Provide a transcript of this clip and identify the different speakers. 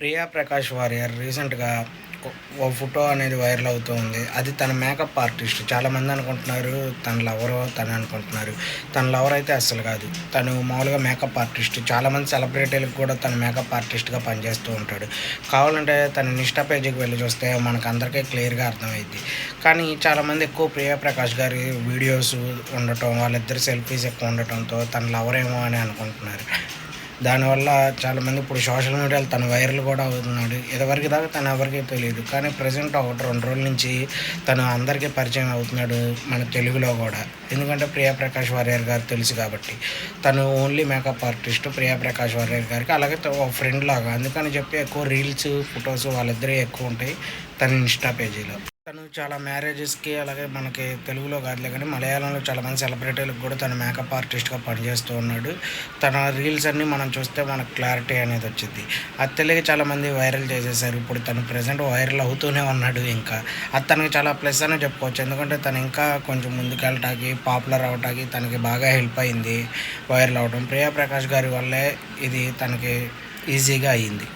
Speaker 1: Priya Prakash warrior రీసెంట్గా ఓ- photo అనేది viral అవుతూ ఉంది. అది తన మేకప్ ఆర్టిస్ట్. చాలామంది అనుకుంటున్నారు తన లవరు తను అనుకుంటున్నారు. తన లవర్ అయితే అస్సలు కాదు. తను మామూలుగా మేకప్ ఆర్టిస్ట్. చాలామంది సెలబ్రిటీలకు కూడా తన మేకప్ ఆర్టిస్ట్గా పనిచేస్తూ ఉంటాడు. కావాలంటే తన నిష్ఠా పేజీకి వెళ్ళి చూస్తే మనకు అందరికీ క్లియర్గా అర్థమైంది కానీ చాలామంది ఎక్కువ ప్రియా ప్రకాష్ గారి వీడియోస్ ఉండటం వాళ్ళిద్దరు సెల్ఫీస్ ఎక్కువ ఉండటంతో తన లవర్ ఏమో అని అనుకుంటున్నారు. దానివల్ల చాలామంది ఇప్పుడు సోషల్ మీడియాలో తన వైరల్ కూడా అవుతున్నాడు. ఇదివరకు దాకా తను ఎవరికీ తెలియదు. కానీ ప్రజెంట్ ఒకటి రెండు రోజుల నుంచి తను అందరికీ పరిచయం అవుతున్నాడు మన తెలుగులో కూడా. ఎందుకంటే ప్రియా ప్రకాష్ వారియర్ గారు తెలుసు కాబట్టి. తను only makeup artist Priya Prakash Varrier గారికి. అలాగే ఒక ఫ్రెండ్ లాగా. అందుకని చెప్పి ఎక్కువ రీల్స్ ఫొటోస్ వాళ్ళిద్దరే ఎక్కువ ఉంటాయి తన ఇన్స్టా పేజీలో తను చాలా మ్యారేజెస్కి అలాగే మనకి తెలుగులో కాదులే కానీ మలయాళంలో చాలామంది సెలబ్రిటీలకు కూడా తన మేకప్ ఆర్టిస్ట్గా పనిచేస్తూ ఉన్నాడు. తన రీల్స్ అన్నీ మనం చూస్తే మనకు క్లారిటీ అనేది వచ్చింది. అది తెలియక చాలామంది వైరల్ చేసేసారు. ఇప్పుడు తను ప్రజెంట్ వైరల్ అవుతూనే ఉన్నాడు ఇంకా. అది తనకి చాలా ప్లస్ అనే చెప్పుకోవచ్చు. ఎందుకంటే తను ఇంకా కొంచెం ముందుకెళ్ళటానికి పాపులర్ అవటానికి తనకి బాగా హెల్ప్ అయింది వైరల్ అవడం ప్రియా ప్రకాష్ గారి వల్లే ఇది తనకి ఈజీగా అయ్యింది